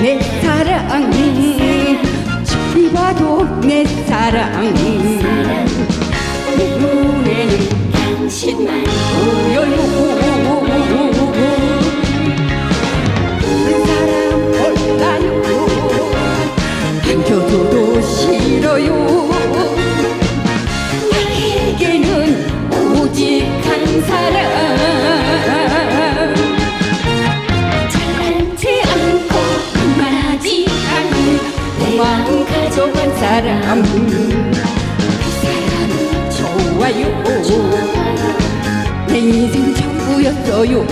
내 사랑이. 이봐도 내 사랑이. 좋은 사람. 그 사람 좋아요. 내 인생 전부였어요.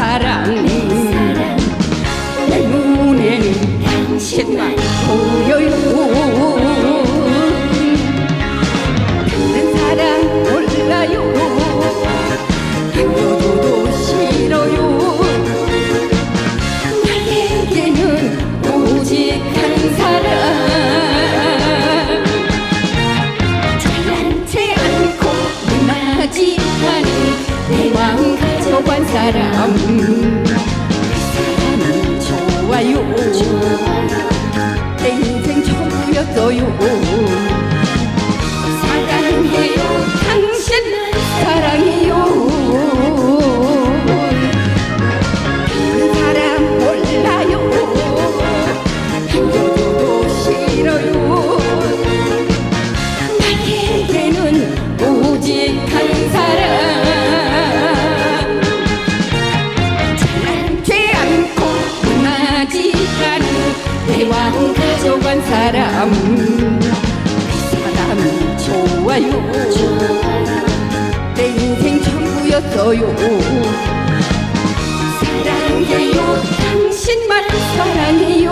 사람 내 눈에는 당신만 보여요. 다른 사람 몰라요. 안겨줘도 싫어요. 나에게는 오직 한 사람 그 사람 좋아요. 사람 그 사람이 좋아요. 내 인생 전부였어요. 사랑해요. 당신만 사랑해요.